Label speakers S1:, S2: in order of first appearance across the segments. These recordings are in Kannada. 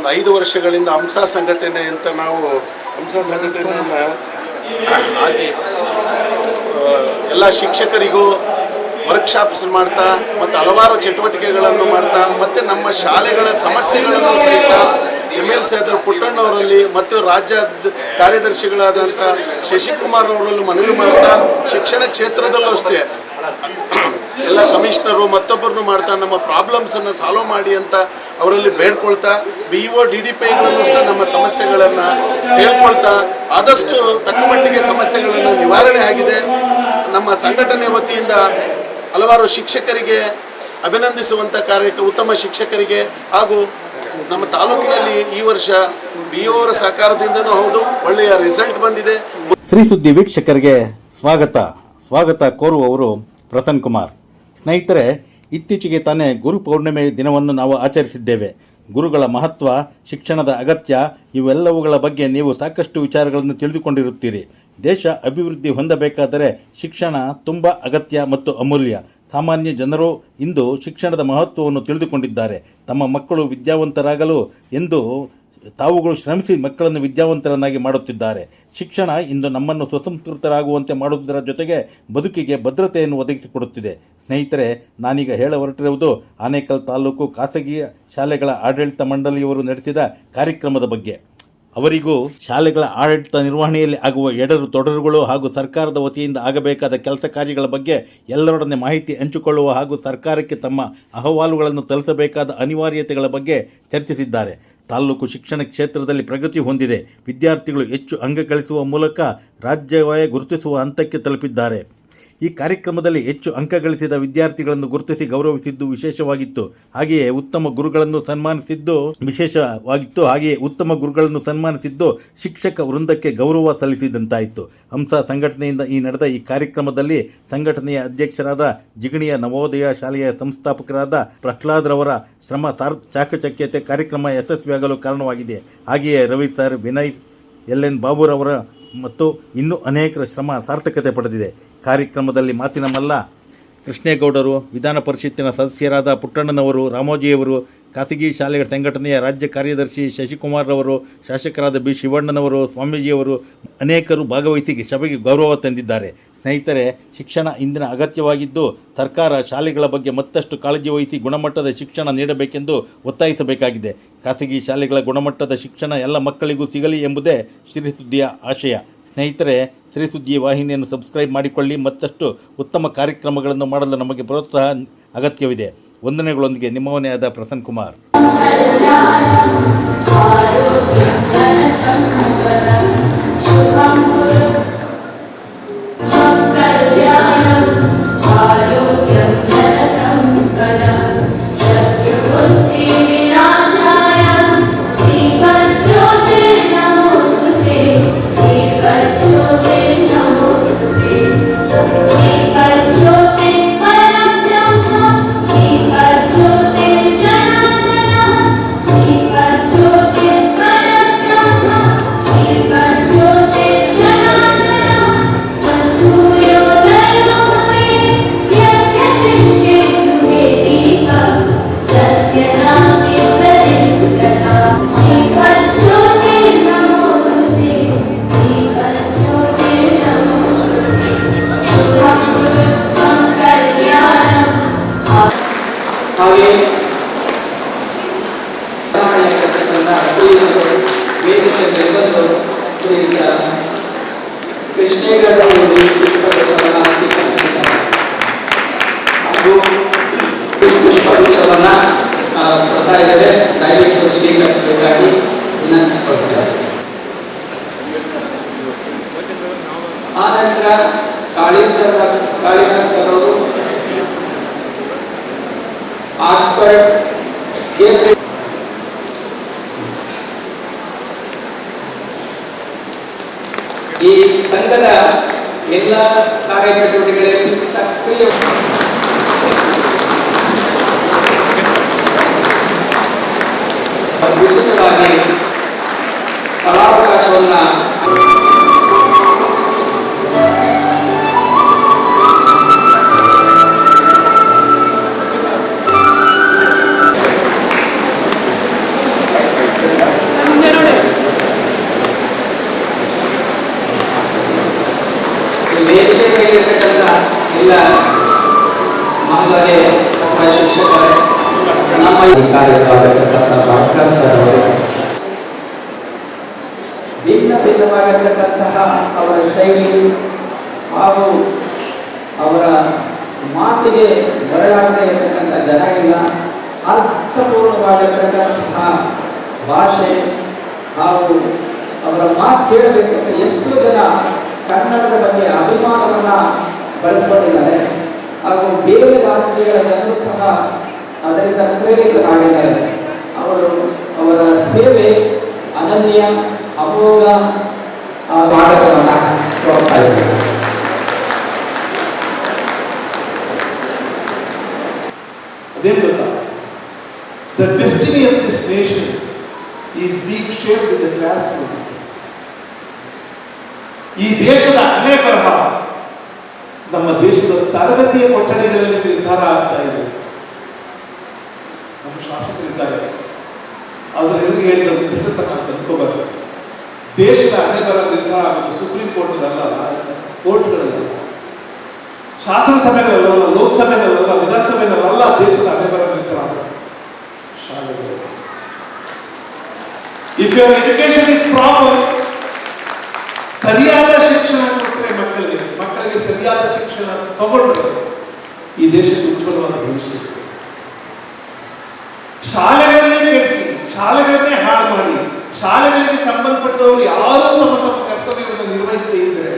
S1: ಒಂದು ಐದು ವರ್ಷಗಳಿಂದ ಹಂಸ ಸಂಘಟನೆ ಅಂತ ನಾವು ಹಂಸ ಸಂಘಟನೆಯನ್ನು ಹಾಗೆ ಎಲ್ಲ ಶಿಕ್ಷಕರಿಗೂ ವರ್ಕ್ಶಾಪ್ಸ್ ಮಾಡ್ತಾ, ಮತ್ತು ಹಲವಾರು ಚಟುವಟಿಕೆಗಳನ್ನು ಮಾಡ್ತಾ, ಮತ್ತು ನಮ್ಮ ಶಾಲೆಗಳ ಸಮಸ್ಯೆಗಳನ್ನು ಸಹಿತ ಎಂ ಎಲ್ ಸಿ ಆದ ಪುಟ್ಟಣ್ಣವರಲ್ಲಿ ಮತ್ತು ರಾಜ್ಯ ಕಾರ್ಯದರ್ಶಿಗಳಾದಂಥ ಶಶಿಕುಮಾರ್ ಅವರಲ್ಲೂ ಮನವಿ ಮಾಡ್ತಾ, ಶಿಕ್ಷಣ ಕ್ಷೇತ್ರದಲ್ಲೂ ಅಷ್ಟೇ. ಎಲ್ಲ ಕಮಿಷನರು ಮತ್ತೊಬ್ಬರನ್ನು ಮಾಡ್ತಾ ನಮ್ಮ ಪ್ರಾಬ್ಲಮ್ಸನ್ನು ಸಾಲ್ವ್ ಮಾಡಿ ಅಂತ ಅವರಲ್ಲಿ ಬೇಡ್ಕೊಳ್ತಾ B O D D P ಅಷ್ಟೇ ನಮ್ಮ ಸಮಸ್ಯೆಗಳನ್ನು ಹೇಳ್ಕೊಳ್ತಾ ಆದಷ್ಟು ತಕ್ಕ ಮಟ್ಟಿಗೆ ಸಮಸ್ಯೆಗಳನ್ನು ನಿವಾರಣೆ ಆಗಿದೆ. ನಮ್ಮ ಸಂಘಟನೆ ವತಿಯಿಂದ ಹಲವಾರು ಶಿಕ್ಷಕರಿಗೆ ಅಭಿನಂದಿಸುವಂಥ ಕಾರ್ಯಕ್ಕೆ ಉತ್ತಮ ಶಿಕ್ಷಕರಿಗೆ ಹಾಗೂ ನಮ್ಮ ತಾಲೂಕಿನಲ್ಲಿ ಈ ವರ್ಷ ಬಿ ಅವರ ಸಹಕಾರದಿಂದನೂ ಹೌದು, ಒಳ್ಳೆಯ ರಿಸಲ್ಟ್ ಬಂದಿದೆ.
S2: ಶ್ರೀ ಸುದ್ದಿ ವೀಕ್ಷಕರಿಗೆ ಸ್ವಾಗತ. ಸ್ವಾಗತ ಕೋರುವವರು ಪ್ರಸನ್ ಕುಮಾರ್. ಸ್ನೇಹಿತರೆ, ಇತ್ತೀಚೆಗೆ ತಾನೇ ಗುರು ಪೌರ್ಣಿಮೆ ದಿನವನ್ನು ನಾವು ಆಚರಿಸಿದ್ದೇವೆ. ಗುರುಗಳ ಮಹತ್ವ, ಶಿಕ್ಷಣದ ಅಗತ್ಯ, ಇವೆಲ್ಲವುಗಳ ಬಗ್ಗೆ ನೀವು ಸಾಕಷ್ಟು ವಿಚಾರಗಳನ್ನು ತಿಳಿದುಕೊಂಡಿರುತ್ತೀರಿ. ದೇಶ ಅಭಿವೃದ್ಧಿ ಹೊಂದಬೇಕಾದರೆ ಶಿಕ್ಷಣ ತುಂಬ ಅಗತ್ಯ ಮತ್ತು ಅಮೂಲ್ಯ. ಸಾಮಾನ್ಯ ಜನರು ಇಂದು ಶಿಕ್ಷಣದ ಮಹತ್ವವನ್ನು ತಿಳಿದುಕೊಂಡಿದ್ದಾರೆ. ತಮ್ಮ ಮಕ್ಕಳು ವಿದ್ಯಾವಂತರಾಗಲು ಎಂದು ತಾವುಗಳು ಶ್ರಮಿಸಿ ಮಕ್ಕಳನ್ನು ವಿದ್ಯಾವಂತರನ್ನಾಗಿ ಮಾಡುತ್ತಿದ್ದಾರೆ. ಶಿಕ್ಷಣ ಇಂದು ನಮ್ಮನ್ನು ಸ್ವತಂತ್ರರಾಗುವಂತೆ ಮಾಡುವುದರ ಜೊತೆಗೆ ಬದುಕಿಗೆ ಭದ್ರತೆಯನ್ನು ಒದಗಿಸಿಕೊಡುತ್ತಿದೆ. ಸ್ನೇಹಿತರೆ, ನಾನೀಗ ಹೇಳ ಹೊರಟಿರುವುದು ಆನೇಕಲ್ ತಾಲೂಕು ಖಾಸಗಿ ಶಾಲೆಗಳ ಆಡಳಿತ ಮಂಡಳಿಯವರು ನಡೆಸಿದ ಕಾರ್ಯಕ್ರಮದ ಬಗ್ಗೆ. ಅವರಿಗೂ ಶಾಲೆಗಳ ಆಡಳಿತ ನಿರ್ವಹಣೆಯಲ್ಲಿ ಆಗುವ ಎಡರು ತೊಡರುಗಳು ಹಾಗೂ ಸರ್ಕಾರದ ವತಿಯಿಂದ ಆಗಬೇಕಾದ ಕೆಲಸ ಕಾರ್ಯಗಳ ಬಗ್ಗೆ ಎಲ್ಲರೊಡನೆ ಮಾಹಿತಿ ಹಂಚಿಕೊಳ್ಳುವ ಹಾಗೂ ಸರ್ಕಾರಕ್ಕೆ ತಮ್ಮ ಅಹವಾಲುಗಳನ್ನು ತಲುಪಬೇಕಾದ ಅನಿವಾರ್ಯತೆಗಳ ಬಗ್ಗೆ ಚರ್ಚಿಸಿದ್ದಾರೆ. ತಾಲೂಕು ಶಿಕ್ಷಣ ಕ್ಷೇತ್ರದಲ್ಲಿ ಪ್ರಗತಿ ಹೊಂದಿದೆ. ವಿದ್ಯಾರ್ಥಿಗಳು ಹೆಚ್ಚು ಅಂಗ ಗಳಿಸುವ ಮೂಲಕ ರಾಜ್ಯವೇ ಗುರುತಿಸುವ ಹಂತಕ್ಕೆ ತಲುಪಿದ್ದಾರೆ. ಈ ಕಾರ್ಯಕ್ರಮದಲ್ಲಿ ಹೆಚ್ಚು ಅಂಕ ಗಳಿಸಿದ ವಿದ್ಯಾರ್ಥಿಗಳನ್ನು ಗುರುತಿಸಿ ಗೌರವಿಸಿದ್ದು ವಿಶೇಷವಾಗಿತ್ತು. ಹಾಗೆಯೇ ಉತ್ತಮ ಗುರುಗಳನ್ನು ಸನ್ಮಾನಿಸಿದ್ದು ವಿಶೇಷವಾಗಿತ್ತು. ಹಾಗೆಯೇ ಉತ್ತಮ ಗುರುಗಳನ್ನು ಸನ್ಮಾನಿಸಿದ್ದು ಶಿಕ್ಷಕ ವೃಂದಕ್ಕೆ ಗೌರವ ಸಲ್ಲಿಸಿದಂತಾಯಿತು. ಹಂಸ ಸಂಘಟನೆಯಿಂದ ಈ ನಡೆದ ಈ ಕಾರ್ಯಕ್ರಮದಲ್ಲಿ ಸಂಘಟನೆಯ ಅಧ್ಯಕ್ಷರಾದ ಜಿಗಣಿಯ ನವೋದಯ ಶಾಲೆಯ ಸಂಸ್ಥಾಪಕರಾದ ಪ್ರಹ್ಲಾದ್ರವರ ಶ್ರಮ ಚಾಕಚಕ್ಯತೆ ಕಾರ್ಯಕ್ರಮ ಯಶಸ್ವಿಯಾಗಲು ಕಾರಣವಾಗಿದೆ. ಹಾಗೆಯೇ Ravi sir, Vinay, L N ಬಾಬುರವರ ಮತ್ತು ಇನ್ನೂ ಅನೇಕರ ಶ್ರಮ ಸಾರ್ಥಕತೆ ಪಡೆದಿದೆ. ಕಾರ್ಯಕ್ರಮದಲ್ಲಿ ಮಾತಿನ ಮಲ್ಲ ಕೃಷ್ಣೇಗೌಡರು, ವಿಧಾನ ಪರಿಷತ್ತಿನ ಸದಸ್ಯರಾದ ಪುಟ್ಟಣ್ಣನವರು, ರಾಮೋಜಿಯವರು, ಖಾಸಗಿ ಶಾಲೆಗಳ ಸಂಘಟನೆಯ ರಾಜ್ಯ ಕಾರ್ಯದರ್ಶಿ ಶಶಿಕುಮಾರ್ರವರು, ಶಾಸಕರಾದ ಬಿ ಶಿವಣ್ಣನವರು ಸ್ವಾಮೀಜಿಯವರು ಅನೇಕರು ಭಾಗವಹಿಸಿ ಸಭೆಗೆ ಗೌರವ ತಂದಿದ್ದಾರೆ. ಸ್ನೇಹಿತರೆ, ಶಿಕ್ಷಣ ಇಂದಿನ ಅಗತ್ಯವಾಗಿದ್ದು, ಸರ್ಕಾರ ಶಾಲೆಗಳ ಬಗ್ಗೆ ಮತ್ತಷ್ಟು ಕಾಳಜಿ ವಹಿಸಿ ಗುಣಮಟ್ಟದ ಶಿಕ್ಷಣ ನೀಡಬೇಕೆಂದು ಒತ್ತಾಯಿಸಬೇಕಾಗಿದೆ. ಖಾಸಗಿ ಶಾಲೆಗಳ ಗುಣಮಟ್ಟದ ಶಿಕ್ಷಣ ಎಲ್ಲ ಮಕ್ಕಳಿಗೂ ಸಿಗಲಿ ಎಂಬುದೇ ಶ್ರೀಸುದ್ದಿಯ ಆಶಯ. ಸ್ನೇಹಿತರೆ, ಸಿರಿಸುದ್ದಿ ವಾಹಿನಿಯನ್ನು ಸಬ್ಸ್ಕ್ರೈಬ್ ಮಾಡಿಕೊಳ್ಳಿ. ಮತ್ತಷ್ಟು ಉತ್ತಮ ಕಾರ್ಯಕ್ರಮಗಳನ್ನು ಮಾಡಲು ನಮಗೆ ಪ್ರೋತ್ಸಾಹ ಅಗತ್ಯವಿದೆ. ವಂದನೆಗಳೊಂದಿಗೆ ನಿಮ್ಮವನೇ ಆದ ಪ್ರಸನ್ನ ಕುಮಾರ್.
S3: Padre. ಕೊಡ್ತಾ ದಯವಿಟ್ಟು ಸ್ವೀಕರಿಸಬೇಕಾಗಿ ವಿನಂತಿಸಿಕೊಳ್ತಾರೆ ಆ ನಂತರ ಕಾಳಿ ಅವರು ಈ ಸಂಘದ ಎಲ್ಲ ಕಾರ್ಯಚಟುವಟಿಕೆಗಳಲ್ಲಿ ಸಕ್ರಿಯ
S4: ಅದ್ಭುತವಾಗಿ ಕಲಾವಕಾಶವನ್ನು ವೇದಿಕೆ ಕಾರ್ಯಕ್ರಮವಾಗಿರ್ತಕ್ಕಂಥ ಭಾಸ್ಕರ್ ಸರ್ ಅವರು ಭಿನ್ನ ಭಿನ್ನವಾಗಿರ್ತಕ್ಕಂತಹ ಅವರ ಶೈಲಿ ಹಾಗೂ ಅವರ ಮಾತಿಗೆ ಬರಲಾಗದೇ ಇರತಕ್ಕಂಥ ಜನ ಇಲ್ಲ. ಅರ್ಥಪೂರ್ಣವಾಗಿರ್ತಕ್ಕಂತಹ ಭಾಷೆ ಹಾಗೂ ಅವರ ಮಾತು ಕೇಳಬೇಕಂದ್ರೆ ಎಷ್ಟೋ ಜನ ಕನ್ನಡದ ಬಗ್ಗೆ ಅಭಿಮಾನವನ್ನು ಬಳಸಿಕೊಂಡಿದ್ದಾರೆ. ಹಾಗೂ ಬೇರೆ ರಾಜ್ಯಗಳ ಜನರು ಸಹ ಅದರಿಂದ ಪ್ರೇರಿತರಾಗಿದ್ದಾರೆ ಅವರು ಅವರ ಸೇವೆ ಅನನ್ಯ ಅಮೋಘ ಆ, ಅದೇ ಇದ್ದಾರೆ
S5: ಅದೇನು ಗೊತ್ತಾ the destiny of this nation is being shape in the class ಈ ದೇಶದ ಅನೇಕ ನಮ್ಮ ದೇಶದ ತರಗತಿಯ ಕೊಠಡಿಗಳಲ್ಲಿ ನಿರ್ಧಾರ ಆಗ್ತಾ ಇದೆ. ಶಾಸಕರಿದ್ದಾರೆ ಅದರ ಎದುರಿಗೆ ಹೇಳಿದ ದಿಟ್ಟತನ ಅಂತ ದೇಶದ ಹಣೆ ಬರ ನಿರ್ಧಾರ ಕೋರ್ಟ್ ಸುಪ್ರೀಂ ಕೋರ್ಟ್ಗಳಲ್ಲ ಶಾಸನ ಸಭೆಗಳಲ್ಲ ಲೋಕಸಭೆಗಳಲ್ಲ ವಿಧಾನಸಭೆಗಳಲ್ಲ ದೇಶದ ಹಣೆ ನಿರ್ಧಾರ. ಶಾಲೆಗಳು if your education is proper ಸರಿಯಾದ ಶಿಕ್ಷಣ ಕೊಟ್ಟರೆ ಮಕ್ಕಳಿಗೆ ಮಕ್ಕಳಿಗೆ ಸರಿಯಾದ ಶಿಕ್ಷಣ ತಗೊಂಡ್ರೆ ಈ ದೇಶಕ್ಕೆ ಉಜ್ವಲವಾದ ಭವಿಷ್ಯ. ಶಾಲೆಗಳನ್ನೇ ಕೆಡಿಸಿ, ಶಾಲೆಗಳನ್ನೇ ಹಾಳು ಮಾಡಿ, ಶಾಲೆಗಳಿಗೆ ಸಂಬಂಧಪಟ್ಟವರು ಯಾರೂ ತಮ್ಮ ತಮ್ಮ ಕರ್ತವ್ಯವನ್ನು ನಿರ್ವಹಿಸದೇ ಇದ್ದರೆ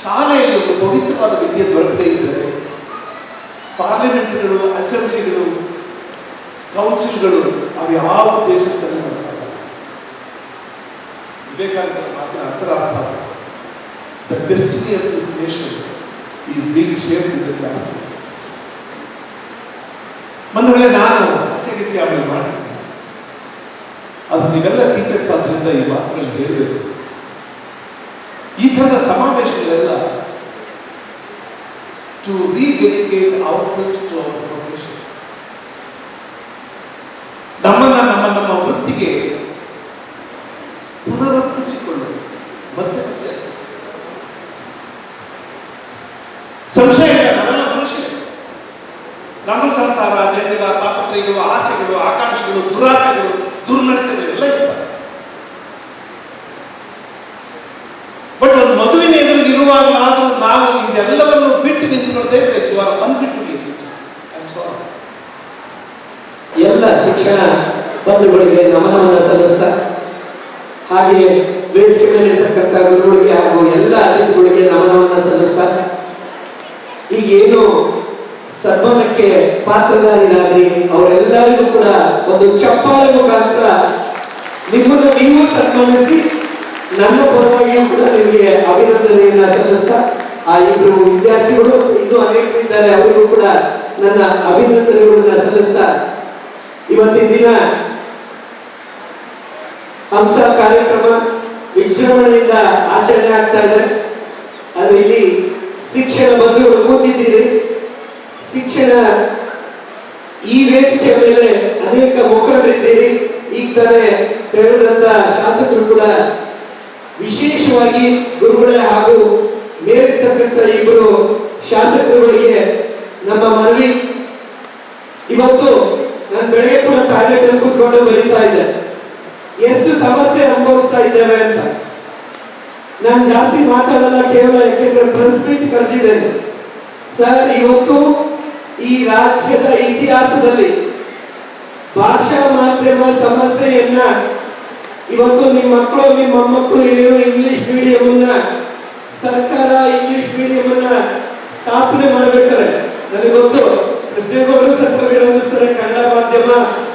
S5: ಶಾಲೆಯಲ್ಲಿ ಒಂದು ಪವಿತ್ರವಾದ ವಿದ್ಯೆ ದೊರಕದೇ ಇದ್ದರೆ ಪಾರ್ಲಿಮೆಂಟ್ಗಳು, ಅಸೆಂಬ್ಲಿಗಳು, ಕೌನ್ಸಿಲ್ಗಳು, ಅವು ಯಾವ ದೇಶಕ್ಕೆ ಚೆನ್ನಾಗಿ ಮಾತ್ರ ಮಾತಿನ ಅಂತರಾರ್ಥ the destiny of this nation is being share in the class ಒಂದು ವೇಳೆ ನಾನು ಸೇರಿಸಿ ಆಮೇಲೆ ಮಾಡಿ ಅದು ನೀವೆಲ್ಲ ಟೀಚರ್ಸ್ ಆದ್ರಿಂದ ಈ ಮಾತುಗಳು ಹೇಳಬೇಕು. ಈ ಥರದ ಸಮಾವೇಶಗಳೆಲ್ಲ to rededicate our selves to our profession ನಮ್ಮನ್ನ, ನಮ್ಮ ನಮ್ಮ ವೃತ್ತಿಗೆ ಪುನರರ್ಪಿಸಿಕೊಳ್ಳಲು ಮತ್ತೆ ಮತ್ತೆ ಅರ್ಪಿಸಿಕೊಳ್ಳಲು. ಸಂಶಯ ಇಲ್ಲ ನಾವೆಲ್ಲ ಮನುಷ್ಯ ನಮ್ಮ ಸಂಸಾರ ಜಂಜಲ ತಾಪತ್ರಯಗಳು, ಆಸೆಗಳು, ಆಕಾಂಕ್ಷೆಗಳು, ದುರಾಸೆಗಳು, ದುರ್ನಡತೆಗಳು ಎಲ್ಲ ಇಲ್ಲ ಬಟ್ ಒಂದು ಮಗುವಿನ ಎದುರಿಗೆ ಇರುವಾಗಲಾದರೂ ನಾವು ಇದೆಲ್ಲವನ್ನು ಬಿಟ್ಟು ನಿಂತು ಬೇಕು ಆರ್ ಅನ್ಫಿಟ್ ಟು ಬಿ
S6: ಎಲ್ಲ ಶಿಕ್ಷಣ ಬಂಧುಗಳಿಗೆ ನಮನವನ್ನು ಸಲ್ಲಿಸ್ತಾ, ಹಾಗೆಯೇ ವೇದಿಕೆ ಮೇಲಿರ್ತಕ್ಕಂಥ ಗುರುಗಳಿಗೆ ಹಾಗೂ ಎಲ್ಲ ಅತಿಥಿಗಳಿಗೆ ನಮನವನ್ನು ಸಲ್ಲಿಸ್ತಾ ಈಗೇನು ಸನ್ಮಾನಕ್ಕೆ ಪಾತ್ರಧಾರಿರಾದ್ರಿ ಅವರೆಲ್ಲರಿಗೂ ಕೂಡ ಒಂದು ಚಪ್ಪಾಳೆ ಮುಖಾಂತರ ನಿಮ್ಮನ್ನು ನೀವು ಸನ್ಮಾನಿಸಿ ನನ್ನ ಪರವಾಗಿಯೂ ಕೂಡ ನಿಮಗೆ ಅಭಿನಂದನೆಯನ್ನ ಸಲ್ಲಿಸ್ತಾ ಆ ಇಬ್ಬರು ವಿದ್ಯಾರ್ಥಿಗಳು ಇನ್ನೂ ಅನೇಕರು ಇದ್ದಾರೆ ಅವರಿಗೂ ಕೂಡ ನನ್ನ ಅಭಿನಂದನೆಗಳನ್ನ ಸಲ್ಲಿಸ್ತಾ ಇವತ್ತಿನ ದಿನ ಹಂಸ ಕಾರ್ಯಕ್ರಮ ವಿಜೃಂಭಣೆಯಿಂದ ಆಚರಣೆ ಆಗ್ತಾ ಇದೆ. ಆದ್ರೆ ಇಲ್ಲಿ ಶಿಕ್ಷಣ ಬಂಧುಗಳು ಕೂತಿದ್ದೀರಿ. ಶಿಕ್ಷಣ ಈ ವೇದಿಕೆ ಮೇಲೆ ಅನೇಕ ಮುಖಂಡರಿದ್ದೀರಿ. ಈಗ ತಾನೇ ತೆರಳಿದಂತ ಶಾಸಕರು ಕೂಡ ವಿಶೇಷವಾಗಿ ಗುರುಗಳೇ ಹಾಗೂ ಮೇಲಿರ್ತಕ್ಕಂಥ ಇಬ್ಬರು ಶಾಸಕರುಗಳಿಗೆ ನಮ್ಮ ಮನವಿ. ಇವತ್ತು ನಾನು ಬೆಳಗ್ಗೆ ಕೂಡ ಟಾಯ್ಲೆಟ್ ಕೂತ್ಕೊಂಡು ಬರೀತಾ ಇದ್ದೆ. ಎಷ್ಟು ಸಮಸ್ಯೆ ಅನುಭವಿಸ್ತಾ ಇದ್ದೇವೆ ಅಂತ. ನಾನು ಜಾಸ್ತಿ ಮಾತಾಡಲ್ಲ, ಕೇವಲ ಯಾಕೆಂದ್ರೆ ಪ್ರೆಸ್ ಮೀಟ್ ಕರೆದಿದ್ದೇನೆ. ಸರ್, ಇವತ್ತು ಈ ರಾಜ್ಯದ ಇತಿಹಾಸದಲ್ಲಿ ಭಾಷಾ ಮಾಧ್ಯಮ ಸಮಸ್ಯೆಯನ್ನ ಇವತ್ತು ನಿಮ್ಮ ಮಕ್ಕಳು ನಿಮ್ಮ ಮೊಮ್ಮಕ್ಕಳು ಏನು ಇಂಗ್ಲಿಷ್ ಮೀಡಿಯಂ ಸರ್ಕಾರ ಇಂಗ್ಲಿಷ್ ಮೀಡಿಯಂ ಸ್ಥಾಪನೆ ಮಾಡಬೇಕಾದ್ರೆ ನನಗೆ ಗೊತ್ತು. ಕೃಷ್ಣೇಗೌಡರು ಸ್ವಲ್ಪ ವಿರೋಧಿಸ್ತಾರೆ ಕನ್ನಡ ಮಾಧ್ಯಮ,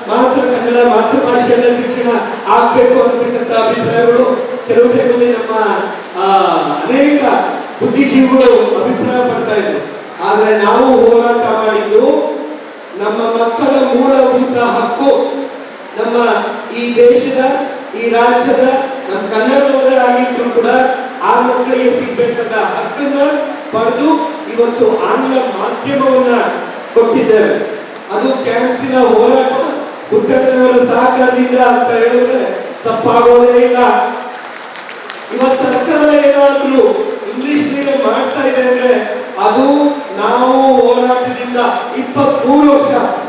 S6: ಮಾತ್ರ ಕನ್ನಡ ಮಾತೃಭಾಷೆಯಲ್ಲೇ ಶಿಕ್ಷಣ ಆಗ್ಬೇಕು ಅನ್ನತಕ್ಕಂಥ ಅಭಿಪ್ರಾಯಗಳು. ಕೆಲವು ಟೈಮಲ್ಲಿ ನಮ್ಮ ಅನೇಕ ಬುದ್ಧಿಜೀವಿಗಳು ಅಭಿಪ್ರಾಯ ಪಡ್ತಾ ಇದ್ರು. ಆದ್ರೆ ನಾವು ಹೋರಾಟ ಮಾಡಿದ್ದು ನಮ್ಮ ಮಕ್ಕಳ ಮೂಲಭೂತ ಹಕ್ಕು. ನಮ್ಮ ಈ ದೇಶದ, ಈ ರಾಜ್ಯದ, ನಮ್ಮ ಕನ್ನಡದವರೇ ಆಗಿದ್ರು ಕೂಡ ಆ ಮಕ್ಕಳಿಗೆ ಸಿಗ್ಬೇಕಾದ ಹಕ್ಕನ್ನ ಪಡೆದು ಇವತ್ತು ಆಂಗ್ಲ ಮಾಧ್ಯಮವನ್ನ ಕೊಟ್ಟಿದ್ದೇವೆ ಅದು ಕ್ಯಾಂಪ್ಸಿನ ಹೋರಾಟ, ಪುಟ್ಟಣ್ಣನವರ ಸಹಕಾರದಿಂದ ಅಂತ ಹೇಳಿದ್ರೆ ತಪ್ಪಾಗೋದೇ ಇಲ್ಲ. ಇವತ್ತು ಸರ್ಕಾರ ಏನಾದ್ರೂ ಇಂಗ್ಲಿಷ್ ಮೇಲೆ ಮಾಡ್ತಾ ಇದೆ ಅಂದ್ರೆ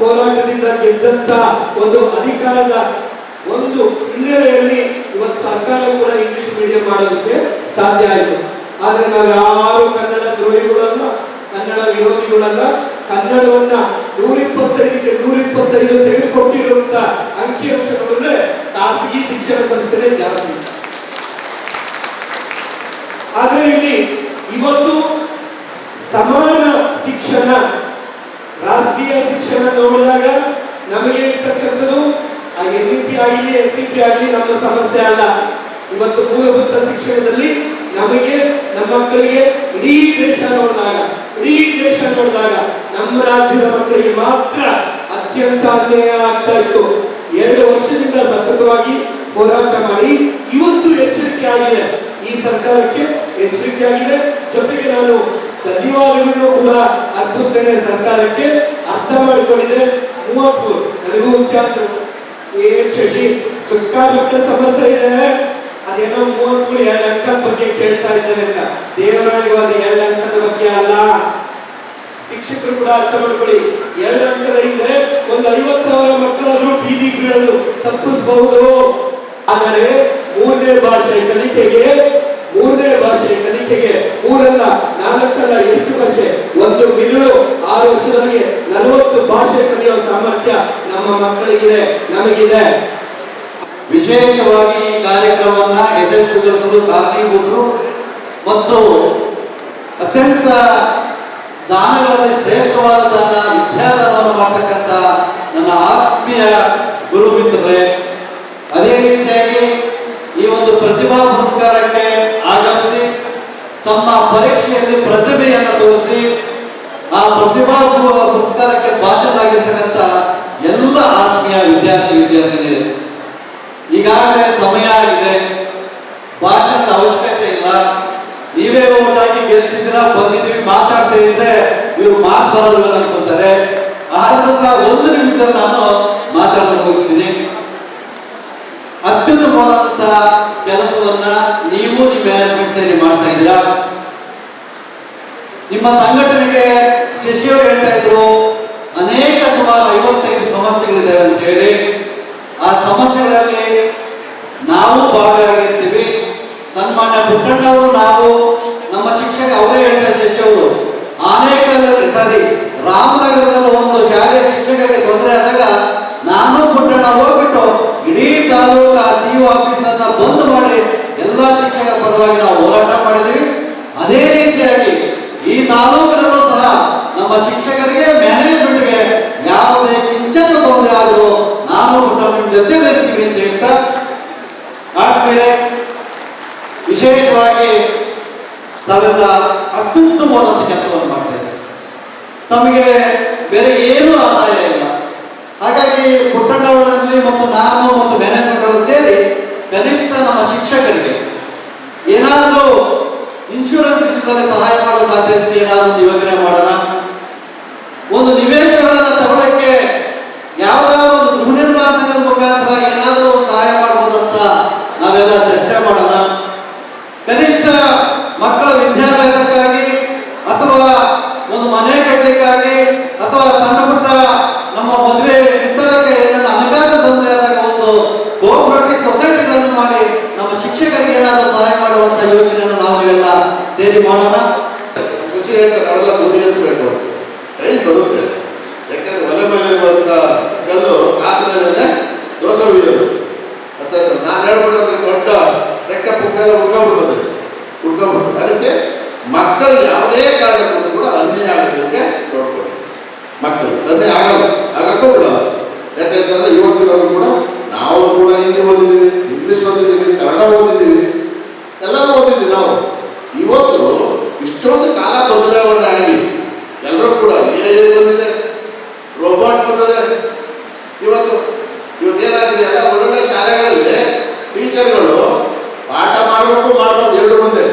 S6: ಹೋರಾಟದಿಂದ ಗೆದ್ದಂತ ಒಂದು ಅಧಿಕಾರದ ಒಂದು ಹಿನ್ನೆಲೆಯಲ್ಲಿ ಇವತ್ತು ಸರ್ಕಾರ ಕೂಡ ಇಂಗ್ಲಿಷ್ ಮೀಡಿಯಂ ಮಾಡೋದಕ್ಕೆ ಸಾಧ್ಯ ಆಯಿತು. ಆದ್ರೆ ನಾವು ಯಾರು ಕನ್ನಡ ದ್ರೋಹಿಗಳಲ್ಲ ಕನ್ನಡ ವಿರೋಧಿಗಳನ್ನ, ಕನ್ನಡವನ್ನ ನೂರಿಪ್ಪತ್ತೈದಕ್ಕೆ ನೂರಿಪ್ಪತ್ತೈದು ತೆಗೆದುಕೊಟ್ಟಿರುವಂತ ಅಂಕಿಅಂಶಗಳಲ್ಲೇ ಖಾಸಗಿ ಶಿಕ್ಷಣ ಸಂಸ್ಥೆ ಜಾಸ್ತಿ. ಆದ್ರೆ ಇಲ್ಲಿ ಇವತ್ತು ಸಮಾನ ಶಿಕ್ಷಣ ರಾಷ್ಟ್ರೀಯ ಶಿಕ್ಷಣ ನೋಡಿದಾಗ ನಮಗೆ ಇರ್ತಕ್ಕಂಥದ್ದು, ಆ ಎನ್ ಪಿ ಆಗಲಿ ಎಸ್ ಸಿ ಪಿ ಆಗಲಿ ನಮ್ಮ ಸಮಸ್ಯೆ ಅಲ್ಲ. ಇವತ್ತು ಮೂಲಭೂತ ಶಿಕ್ಷಣದಲ್ಲಿ ನಮಗೆ, ನಮ್ಮ ಮಕ್ಕಳಿಗೆ ಇಡೀ ದೇಶ ನೋಡಿದಾಗ, ಇಡೀ ದೇಶ ನೋಡಿದಾಗ ನಮ್ಮ ರಾಜ್ಯದ ಮಕ್ಕಳಿಗೆ ಮಾತ್ರ ಅತ್ಯಂತ ಅನ್ಯಾಯ ಆಗ್ತಾ ಇತ್ತು. ಎರಡು ವರ್ಷದಿಂದ ಸತತವಾಗಿ ಹೋರಾಟ ಮಾಡಿ ಇವತ್ತು ಎಚ್ಚರಿಕೆ ಆಗಿದೆ. ಈ ಸರ್ಕಾರಕ್ಕೆ ಎಚ್ಚರಿಕೆ ಆಗಿದೆ. ಜೊತೆಗೆ ನಾನು ಧನ್ಯವಾದಗಳನ್ನು ಕೂಡ ಅರ್ಪಿಸ್ತೇನೆ ಸರ್ಕಾರಕ್ಕೆ ಅರ್ಥ ಮಾಡಿಕೊಂಡಿದೆ. ಮೂವತ್ತು, ನನಗೂ ಉಚ್ಚಾರ ಏನ್ ಶಶಿ ಸಿಕ್ಕಾಪಟ್ಟೆ ಸಮಸ್ಯೆ ಇದೆ. ಅದೇನೋ ಮೂವತ್ತು ಎರಡು ಅಂಕದ ಬಗ್ಗೆ ಕೇಳ್ತಾ ಇದ್ದಾರೆ ಅಂತ. ದೇವರಾಣಿವಾದ ಎರಡು ಅಂಕದ ಬಗ್ಗೆ ಅಲ್ಲ. ಶಿಕ್ಷಕರು ಕೂಡ ಅರ್ಥ ಮಾಡ್ಕೊಳ್ಳಿ. ಎರಡು ಅಂಕದ ಹಿಂದೆ ಒಂದು ಐವತ್ತು ಸಾವಿರ ಮಕ್ಕಳಾದ್ರೂ ಬೀದಿ ಬೀಳಲು ತಪ್ಪಿಸಬಹುದು. ಆದರೆ ಮೂರನೇ ಭಾಷೆ ಕಲಿಕೆಗೆ ಮೂರನೇ ಭಾಷೆ ಕಲಿಕೆಗೆ ಮೂರಲ್ಲ ನಾಲ್ಕಲ್ಲ ಎಷ್ಟು ಭಾಷೆ ಒಂದು ಮಿಲಿಯನ್ ಆರು ವರ್ಷದೊಳಗೆ ನಲವತ್ತು ಭಾಷೆ ಕಲಿಯೋ ಸಾಮರ್ಥ್ಯ ನಮ್ಮ ಮಕ್ಕಳಿಗಿದೆ, ನಮಗಿದೆ.
S7: ವಿಶೇಷವಾಗಿ ಈ ಕಾರ್ಯಕ್ರಮವನ್ನ ಯಶಸ್ವಿಗೊಳಿಸಲು ಕಾರಣೀಭೂತರು ಮತ್ತು ಅತ್ಯಂತ ದಾನಗಳಲ್ಲಿ ಶ್ರೇಷ್ಠವಾದ ದಾನ ವಿದ್ಯಾದಾನವನ್ನು ಮಾಡತಕ್ಕಂಥ ನನ್ನ ಆತ್ಮೀಯ ಗುರು ಅದೇ ರೀತಿಯಾಗಿ ಈ ಒಂದು ಪ್ರತಿಭಾ ಪುರಸ್ಕಾರಕ್ಕೆ ತಮ್ಮ ಪರೀಕ್ಷೆಯಲ್ಲಿ ಪ್ರತಿಭೆಯನ್ನು ತೋರಿಸಿ, ಆ ಪ್ರತಿಭಾ ಪುರಸ್ಕಾರಕ್ಕೆ ಭಾಜನರಾಗಿರ್ತಕ್ಕಂಥ ಎಲ್ಲ ಆತ್ಮೀಯ ವಿದ್ಯಾರ್ಥಿ ವಿದ್ಯಾರ್ಥಿನಿಯರು ಈಗಾಗಲೇ ಸಮಯ ಆಗಿದೆ, ಭಾಷಣದ ಅವಶ್ಯಕತೆ ಇಲ್ಲ, ನೀವೇ ಓಟ್ ಹಾಕಿ ಗೆಲ್ಸಿದ್ರ ಬಂದಿದ್ವಿ ಮಾತಾಡ್ತಾ ಇದ್ರೆ ಇವ್ರು ಮಾತು ಬರೋದಿಲ್ಲ ಅನ್ಕೊಂತಾರೆ. ಆದ್ರೂ ಸಹ ಒಂದು ನಿಮಿಷದಲ್ಲಿ ನಾನು ಮಾತಾಡಲು ಮುಗಿಸ್ತೀನಿ. ಅತ್ಯುತ್ತಮವಾದಂತ ಕೆಲಸವನ್ನ ನೀವು ನಿಮ್ಮ ಮ್ಯಾನೇಜ್ಮೆಂಟ್ ಸೇರಿ ಮಾಡ್ತಾ ಇದ್ದೀರಾ? ನಿಮ್ಮ ಸಂಘಟನೆಗೆ ಶಶಿಯವರು ಹೇಳ್ತಾ ಇದ್ರು, ಅನೇಕ ಸುಮಾರು ಐವತ್ತೈದು ಸಮಸ್ಯೆಗಳಿದ್ದಾವೆ ಅಂತ ಹೇಳಿ. ಆ ಸಮಸ್ಯೆಗಳಲ್ಲಿ ನಾವು ಭಾಗಿಯಾಗಿರ್ತೀವಿ. ಸನ್ಮಾನ್ಯ ಪುಟ್ಟಣ್ಣವರು ನಾವು ನಮ್ಮ ಶಿಕ್ಷಕ ಅವರೇ ಹೇಳ್ತಾರೆ ಶಶಿ ಅವರು ಸಾರಿ, ರಾಮನಗರದಲ್ಲಿ ಒಂದು ಶಾಲೆಯ ಶಿಕ್ಷಕರಿಗೆ ತೊಂದರೆ ಆದಾಗ ಬಂದ್ ಮಾಡಿ ಎಲ್ಲಾ ಶಿಕ್ಷಣ ಪರವಾಗಿ ನಾವು ಹೋರಾಟ ಮಾಡಿದ್ದೀವಿ. ಅದೇ ರೀತಿಯಾಗಿ ಈ ತಾಲೂಕಿನಲ್ಲೂ ಸಹ ನಮ್ಮ ಶಿಕ್ಷಕರಿಗೆ ಮ್ಯಾನೇಜ್ಮೆಂಟ್ಗೆ ಯಾವುದೇ ಕಿಂಚನ ತೊಂದರೆ ಆದರೂ ನಾನು ನಿಮ್ಮ ಜೊತೆಲಿ ಇರ್ತೀವಿ ಅಂತ ಹೇಳ್ತಾ ಆದ್ಮೇಲೆ ವಿಶೇಷವಾಗಿ ತಾವೆಲ್ಲ ಅತ್ಯುತ್ತಮವಾದಂಥ ಕೆಲಸವನ್ನು ಮಾಡ್ತಾ ತಮಗೆ ಬೇರೆ ಏನೂ ಆದಾಯ ಇಲ್ಲ. ಹಾಗಾಗಿ ಪುಟ್ಟಣ್ಣವರಲ್ಲಿ ಮತ್ತು ನಾನು ಮತ್ತು ಮ್ಯಾನೇಜ್ಮೆಂಟ್ ಸೇರಿ ಕನಿಷ್ಠ ನಮ್ಮ ಶಿಕ್ಷಕರಿಗೆ ಏನಾದರೂ ಇನ್ಶೂರೆನ್ಸ್ ವಿಷಯದಲ್ಲಿ ಸಹಾಯ ಮಾಡೋ ಸಾಧ್ಯತೆ ಏನಾದರೂ ಯೋಚನೆ ಮಾಡೋಣ? ಒಂದು ನಿವೇಶನಗಳನ್ನ ತಗೊಳಕ್ಕೆ ಯಾವ್ದಾದ್ರು ಒಂದು ಗೃಹ ನಿರ್ಮಾಣ ಸಂಘದ ಮುಖಾಂತರ ಏನಾದರೂ ಒಂದು ಸಹಾಯ ಮಾಡ್ಬೋದಂತ ನಾವೆಲ್ಲ ಚರ್ಚೆ ಮಾಡೋಣ ಕನಿಷ್ಠ ಮಕ್ಕಳ ವಿದ್ಯಾಭ್ಯಾಸಕ್ಕಾಗಿ ಅಥವಾ ಒಂದು ಮನೆ ಕಟ್ಟಲಿಕ್ಕಾಗಿ ಅಥವಾ ಸಣ್ಣ ಪುಟ್ಟ ನಮ್ಮ ಮದುವೆ ಇಂಥದಕ್ಕೆ ಏನಾದ್ರು ಹಣಕಾಸು ತೊಂದರೆ ಆದಾಗ ಒಂದು ಕೋಆಪರೇಟಿವ್ ಸೊಸೈಟಿಗಳನ್ನು ಮಾಡಿ ನಮ್ಮ ಶಿಕ್ಷಕರಿಗೆ ಏನಾದರೂ ಸಹಾಯ ಮಾಡುವಂತ ಯೋಜನೆಯನ್ನು ನಾವು ನೀವೆಲ್ಲ ಸೇರಿ ಮಾಡೋಣ
S8: ಖುಷಿ ಹೇಳ್ತಾರೆ ನಾವೆಲ್ಲ ಧ್ವನಿ ಎತ್ತಬೇಕು ಅಂತ ಟೈಮ್ ಬರುತ್ತೆ ಯಾಕಂದ್ರೆ ಒಲೆ ಮೇಲೆ ಇರುವಂತ ಕಲ್ಲು ಕಾದ ಮೇಲೆ ದೋಷ ಬೀಳೋದು ಅರ್ಥ ಆಯ್ತಾ? ನಾನು ಹೇಳ್ಬಿಟ್ಟು ದೊಡ್ಡ ರೆಕ್ಕ ಪುಕ್ಕ ಎಲ್ಲ ಉಳ್ಕೊಂಡ್ಬಿಡ್ತದೆ ಉಳ್ಕೊಂಡ್ಬಿಡ್ತದೆ ಅದಕ್ಕೆ ಮಕ್ಕಳು ಯಾವುದೇ ಕಾರಣಕ್ಕೂ ಕೂಡ ಅನ್ಯಾಯ ಆಗೋದಕ್ಕೆ ನೋಡ್ಕೊಳ್ಳಿ ಮಕ್ಕಳು ಅನ್ಯಾಯ ಆಗಲ್ಲ ಆಗಕ್ಕೂ ಬಿಡಲ್ಲ ಯಾಕೆಂತಂದ್ರೆ ಇವತ್ತಿನವರು ಕೂಡ ನಾವು ಕೂಡ ಹಿಂದಿ ಓದಿದ್ದೀವಿ ಇಂಗ್ಲಿಷ್ ಓದಿದ್ದೀವಿ ಕನ್ನಡ ಓದಿದ್ದೀವಿ ಎಲ್ಲರೂ ಓದಿದ್ದೀವಿ ನಾವು ಇವತ್ತು ಇಷ್ಟೊಂದು ಕಾಲ ಬದಲಾವಣೆ ಆಗಿ ಎಲ್ಲರೂ ಕೂಡ ಎ ಬಂದಿದೆ ರೋಬೋಟ್ ಬಂದಿದೆ ಇವತ್ತು ಇವತ್ತು ಏನಾಗಿದೆ ಎಲ್ಲ ಒಳ್ಳೊಳ್ಳೆ ಶಾಲೆಗಳಲ್ಲಿ ಟೀಚರ್ಗಳು ಪಾಠ ಮಾಡಬೇಕು ಮಾಡಬಾರ್ದು ಎರಡು ಮುಂದೆ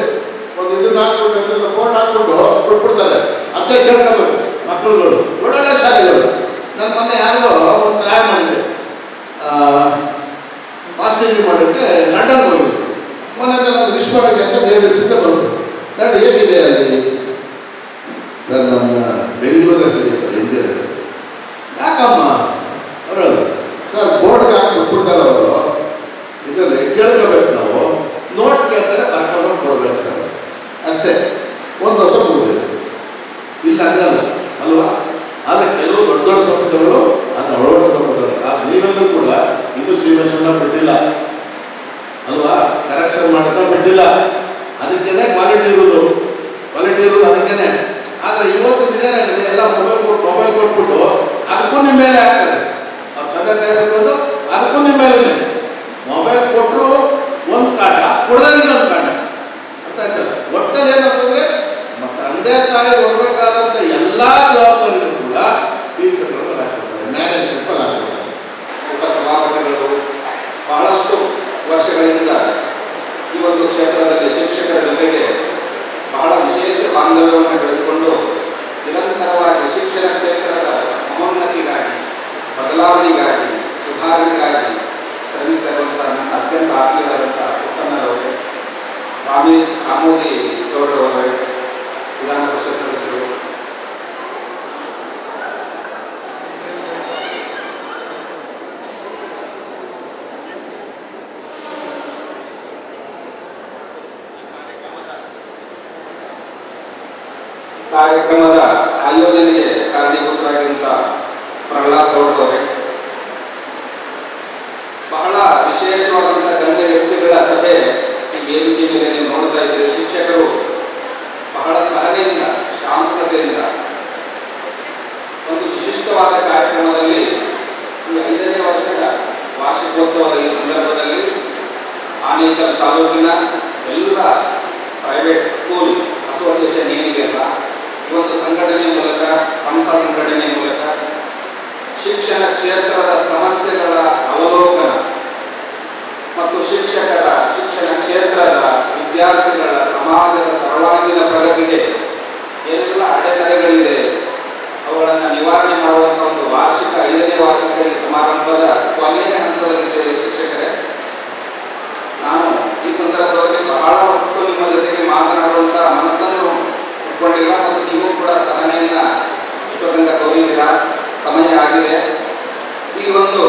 S8: ಒಂದು ಇದನ್ನ ಹಾಕ್ಬಿಟ್ಟು ಬೋರ್ಡ್ ಹಾಕ್ಬಿಟ್ಟು ಬಿಟ್ಬಿಡ್ತಾರೆ ಅಂತ ಕೇಳ್ಕೋಬೇಕು ಮಕ್ಕಳುಗಳು ಒಳ್ಳೊಳ್ಳೆ ಶಾಲೆಗಳು ನಾನು ಮೊನ್ನೆ ಯಾರಿಗೋ ಒಂದು ಸಹಾಯ ಮಾಡಿದ್ದೆ ಮಾಸ್ಟರ್ ಮಾಡೋಕ್ಕೆ ಲಂಡನ್ ಹೋಗಿದ್ದೆ ಮೊನ್ನೆ ನಾನು ವಿಶ್ ಮಾಡೋಕ್ಕೆ ಅಂತ ಲೇಡೀಸಿಂದ ಬಂದರು ನಾನು ಹೇಗಿದೆ ಅಲ್ಲಿ ಸರ್ ನಮ್ಮ ಬೆಂಗಳೂರೇ ಸರಿ ಸರ್ ಇಂಡಿಯಾದ ಸರ್ ಅದಕ್ಕೂ ನಿಮ್ಮ ಮೇಲೆ ಮೊಬೈಲ್ ಕೊಟ್ಟರು ಒಂದು ಕಾಟ ಕೊಡದಾಗ ಇನ್ನೊಂದು ಕಾಟ ಅರ್ಥ ಆಯ್ತಲ್ಲ ಒಟ್ಟಲ್ಲಿ ಏನಂತಂದ್ರೆ ಮತ್ತೆ ತಂದೆ ತಾಯಿ ಹೊರಬೇಕಾದಂಥ ಎಲ್ಲ ಜವಾಬ್ದಾರಿಗಳು ಕೂಡ ಟೀಚರ್ಗಳು ಹಾಕ್ಕೊಡ್ತಾರೆ ಮ್ಯಾನೇಜ್ಮೆಂಟ್ ಹಾಕ್ಕೊಡ್ತಾರೆ
S4: ಉಪಸಭಾಪತಿಗಳು ಬಹಳಷ್ಟು ವರ್ಷಗಳಿಂದ ಈ ಒಂದು ಕ್ಷೇತ್ರದಲ್ಲಿ ಶಿಕ್ಷಕರ ಜೊತೆಗೆ ಬಹಳ ವಿಶೇಷ ಬಾಂಧವ್ಯವನ್ನು ಬೆಳೆಸಿಕೊಂಡು ನಿರಂತರವಾಗಿ ಶಿಕ್ಷಣ ಕ್ಷೇತ್ರದ ಮಹೋನ್ನತಿಗಾಗಿ ಬದಲಾವಣೆಗಾಗಿ ಸುಧಾರಣೆಗಾಗಿ ಶ್ರಮಿಸಿರುವಂಥ ನನ್ನ ಅತ್ಯಂತ ಆತ್ಮೀಯರಾದಂಥ ಪುಟ್ಟಣ್ಣರವರೇ ರಾಮಿ ರಾಮೋಜಿ ಗೌಡರವರೇ ವಿಧಾನ ಪರಿಷತ್ ಸದಸ್ಯರು ಕಾರ್ಯಕ್ರಮದ ಆಯೋಜನೆಗೆ ಕಾರಣೀಭೂತರಾಗಿರುವಂಥ ಪ್ರಹ್ಲಾದ್ ಗೌಡರವರೇ ಬಹಳ ವಿಶೇಷವಾದಂಥ ಗಣ್ಯ ವ್ಯಕ್ತಿಗಳ ಸಭೆ ಈ ವೇದಿಕೆ ಮೇಲೆ ನೀವು ನೋಡ್ತಾ ಇದ್ದೀರಿ ಶಿಕ್ಷಕರು ಬಹಳ ಸಹನೆಯಿಂದ ಶಾಂತತೆಯಿಂದ ಒಂದು ವಿಶಿಷ್ಟವಾದ ಕಾರ್ಯಕ್ರಮದಲ್ಲಿ ಈ ಐದನೇ ವರ್ಷದ ವಾರ್ಷಿಕೋತ್ಸವದ ಈ ಸಂದರ್ಭದಲ್ಲಿ ಆನೇಕಲ್ ತಾಲೂಕಿನ ಎಲ್ಲ ಪ್ರೈವೇಟ್ ಸ್ಕೂಲ್ ಅಸೋಸಿಯೇಷನ್ ಏನಿದೆಯಲ್ಲ ಇವತ್ತು ಸಂಘಟನೆ ಮೂಲಕ, ಹಂಸ ಸಂಘಟನೆ ಮೂಲಕ ಶಿಕ್ಷಣ ಕ್ಷೇತ್ರದ ಸಮಸ್ಯೆಗಳ ಅವಲೋಕನ ಮತ್ತು ಶಿಕ್ಷಕರ ಶಿಕ್ಷಣ ಕ್ಷೇತ್ರದ ವಿದ್ಯಾರ್ಥಿಗಳ ಸಮಾಜದ ಸರ್ವಾಂಗೀಣ ಪ್ರಗತಿಗೆ ಎಲ್ಲ ಅಡೆತಡೆಗಳಿದೆ. ಅವುಗಳನ್ನು ನಿವಾರಣೆ ಮಾಡುವಂಥ ಒಂದು ವಾರ್ಷಿಕ, ಐದನೇ ವಾರ್ಷಿಕ ಸಮಾರಂಭದ ಕೊನೆಯ ಹಂತದಲ್ಲಿದ್ದೇವೆ ಶಿಕ್ಷಕರೇ ನಾನು ಈ ಸಂದರ್ಭದಲ್ಲಿ ಬಹಳ ಹೊತ್ತು ನಿಮ್ಮ ಜೊತೆಗೆ ಮಾತನಾಡುವಂಥ ಮನಸ್ಸನ್ನು ಇಟ್ಕೊಂಡಿಲ್ಲ ಮತ್ತು ನೀವು ಕೂಡ ಸಹನೆಯನ್ನ ಇಷ್ಟೊಂದ ತೋರಿದ್ದೀರಾ ಆಗಿದೆ. ಈ ಒಂದು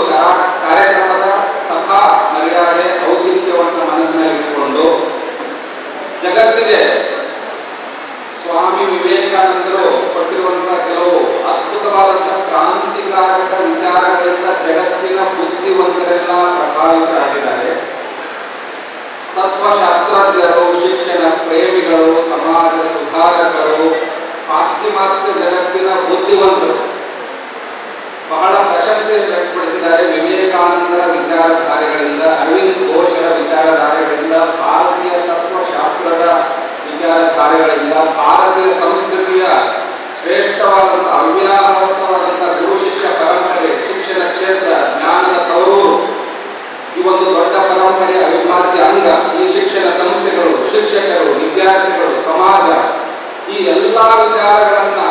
S4: ಕಾರ್ಯಕ್ರಮದ ಸಭಾ ಮರ್ಯಾದೆ, ಔಚಿತ್ಯವನ್ನು ಮನಸ್ಸಿನಲ್ಲಿ ಇಟ್ಟುಕೊಂಡು ಜಗತ್ತಿಗೆ ಸ್ವಾಮಿ ವಿವೇಕಾನಂದರು ಕೊಟ್ಟಿರುವಂತಹ ಕೆಲವು ಅದ್ಭುತವಾದಂತಹ ಕ್ರಾಂತಿಕಾರಕ ವಿಚಾರಗಳಿಂದ ಜಗತ್ತಿನ ಬುದ್ಧಿವಂತರೆಲ್ಲ ಪ್ರಭಾವಿತರಾಗಿದ್ದಾರೆ. ತತ್ವಶಾಸ್ತ್ರಜ್ಞರು, ಶಿಕ್ಷಣ ಪ್ರೇಮಿಗಳು, ಸಮಾಜ ಸುಧಾರಕರು, ಪಾಶ್ಚಿಮಾತ್ಯ ಜಗತ್ತಿನ ಬುದ್ಧಿವಂತರು. ಬಹಳ ಪ್ರಶಂಸೆ ವ್ಯಕ್ತಪಡಿಸಿದ್ದಾರೆ. ವಿವೇಕಾನಂದರ ವಿಚಾರಧಾರೆಗಳಿಂದ, ಅರವಿಂದ್ ಘೋಷರ ವಿಚಾರಧಾರೆಗಳಿಂದ, ಭಾರತೀಯ ತತ್ವಶಾಸ್ತ್ರದ ವಿಚಾರಧಾರೆಗಳಿಂದ, ಭಾರತೀಯ ಸಂಸ್ಕೃತಿಯ ಶ್ರೇಷ್ಠವಾದಂಥ ಅವ್ಯಾಹತವಾದಂಥ ಗುರು ಶಿಷ್ಯ ಪರಂಪರೆ ಶಿಕ್ಷಣ ಕ್ಷೇತ್ರ ಜ್ಞಾನದ ತವರೂರು ಈ ಒಂದು ದೊಡ್ಡ ಪರಂಪರೆಯ ಅವಿಭಾಜ್ಯ ಅಂಗ ಈ ಶಿಕ್ಷಣ ಸಂಸ್ಥೆಗಳು ಶಿಕ್ಷಕರು ವಿದ್ಯಾರ್ಥಿಗಳು ಸಮಾಜ ಈ ಎಲ್ಲ ವಿಚಾರಗಳನ್ನ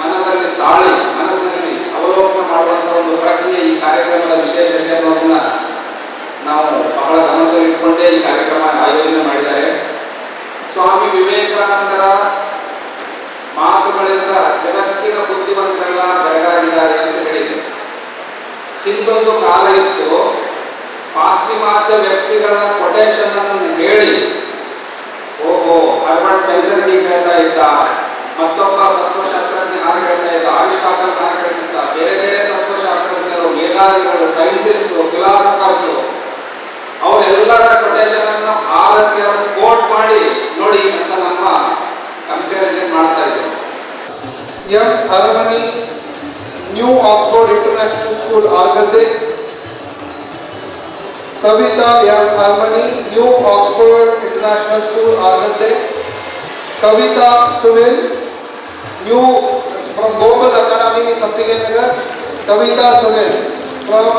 S4: ಮನದಲ್ಲಿ ತಾಳಿ ಮನಸ್ಸಿನಲ್ಲಿ ಅವಲೋಕನ ಮಾಡುವಂತಹ ಒಂದು ಪ್ರಕ್ರಿಯೆ ಈ ಕಾರ್ಯಕ್ರಮದ ವಿಶೇಷತೆ ಅನ್ನೋದನ್ನ ನಾವು ಬಹಳ ಈ ಕಾರ್ಯಕ್ರಮ ಆಯೋಜನೆ ಮಾಡಿದ್ದಾರೆ. ಸ್ವಾಮಿ ವಿವೇಕಾನಂದರ ಮಾತುಗಳಿಂದ ಜಗತ್ತಿನ ಬುದ್ಧಿವಂತರೆಲ್ಲ ಬೆರಗಾಗಿದ್ದಾರೆ ಅಂತ ಹೇಳಿದೆ. ಹಿಂದೊಂದು ಕಾಲ ಇತ್ತು, ಪಾಶ್ಚಿಮಾತ್ಯ ವ್ಯಕ್ತಿಗಳ ಕೊಟೇಶನ್ ಅನ್ನು ಹೇಳಿ, ಓಹೋ ಹರ್ಬರ್ಟ್ ಸ್ಪೈಸರ್ ಹೀಗೆ ಹೇಳ್ತಾ ಇದ್ದ, ಮತ್ತೊಬ್ಬ ತತ್ವಶಾಸ್ತ್ರಜ್ಞ ಹಾಗೆ ಹೇಳ್ತಾ ಇದ್ದ ಆರಿಸ್ಟಾಟಲ್ ಹಾಗೆ ಹೇಳ್ತಿದ್ದ ಬೇರೆ ಬೇರೆ ತತ್ವಶಾಸ್ತ್ರಜ್ಞರು ಮೇಧಾವಿಗಳು ಸೈಂಟಿಸ್ಟು ಫಿಲಾಸಫರ್ಸ್ ಅವರೆಲ್ಲರ ಕೊಟೇಶನ್ ಅನ್ನು ಭಾರತೀಯರು ಕೋಟ್ ಮಾಡಿ ನೋಡಿ ಅಂತ ನಮ್ಮ ಕಂಪ್ಯಾರಿಸನ್ ಮಾಡ್ತಾ ಇದ್ದೇವೆ.
S9: M Aramani new Oxford international school Argadde Savita M Aramani new Oxford international school Argadde Kavitha Sunil new from global academy Sampigenagar Kavitha Sunil from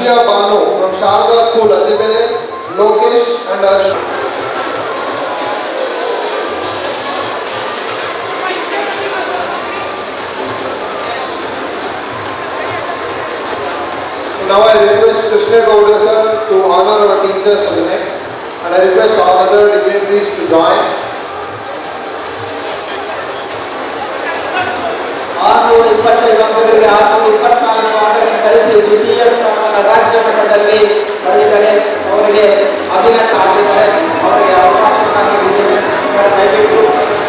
S9: school ಎಬಗೋಡಿ Lokesh and Arshia Banu from Sharda School, Adibele. Lokesh and Arshia. Now I request Krishna Gowda sir to honor our teachers for the next. And I request all other dignitaries to join.
S10: ಆರುನೂರ ಇಪ್ಪತ್ತೈದು ಅಂಕಗಳಿಗೆ ಆರುನೂರ ಇಪ್ಪತ್ನಾಲ್ಕು ಅಂಕಗಳನ್ನು ಗಳಿಸಿ ದ್ವಿತೀಯ ಸ್ಥಾನವನ್ನು ರಾಜ್ಯ ಮಟ್ಟದಲ್ಲಿ ಬಂದಿದ್ದಾರೆ. ಅವರಿಗೆ ಅಭಿನಂದನೆ ಆಗಿದ್ದಾರೆ ಅವರಿಗೆ ಅವಕಾಶಕ್ಕಾಗಿ ದಯವಿಟ್ಟು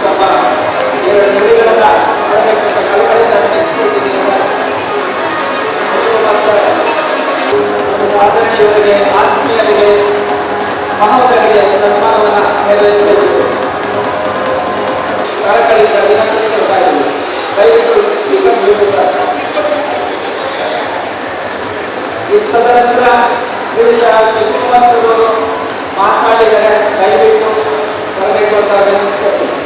S10: ತಮ್ಮ ನುಡಿಗಳನ್ನ ಕಲ್ಪನೆಯಿಂದ ಸಾಧನೆ ಇವರಿಗೆ ಆತ್ಮೀಯರಿಗೆ ಮಹೋದರಿಗೆ ಸನ್ಮಾನವನ್ನು ನೆರವೇರಿಸಬೇಕು. ಕಳಕಳಿಯಿಂದ ವಿನಂತಿಸಿಕೊಳ್ತಾ ಇದ್ದೀವಿ ದಯವಿಟ್ಟು ತದನಂತರ ಶ್ರೀಯುತ ಮಾತನಾಡಿದರೆ ದಯವಿಟ್ಟು ಬರಬೇಕು ಅಂತ ವಿನಂತಿಸ್ತೀನಿ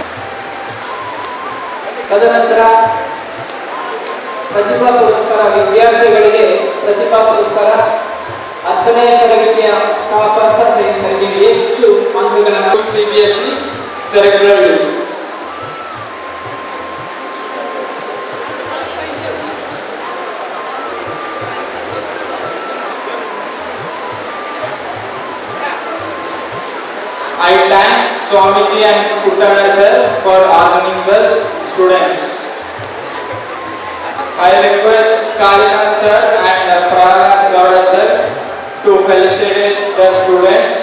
S10: ತದನಂತರ ಪ್ರತಿಭಾ ಪುರಸ್ಕಾರ, ವಿದ್ಯಾರ್ಥಿಗಳಿಗೆ ಪ್ರತಿಭಾ ಪುರಸ್ಕಾರ. ಹತ್ತನೇ ತರಗತಿಯ ಟಾಪರ್ಸ್ ಸ್ನೇಹಿತರಿಗೆ ಹೆಚ್ಚು ಅಂಕಗಳನ್ನು
S4: C B S C I Swamiji and Kuttana sir for organizing the students. I request Kalinath sir and Pranath Gowda sir to felicitate the students.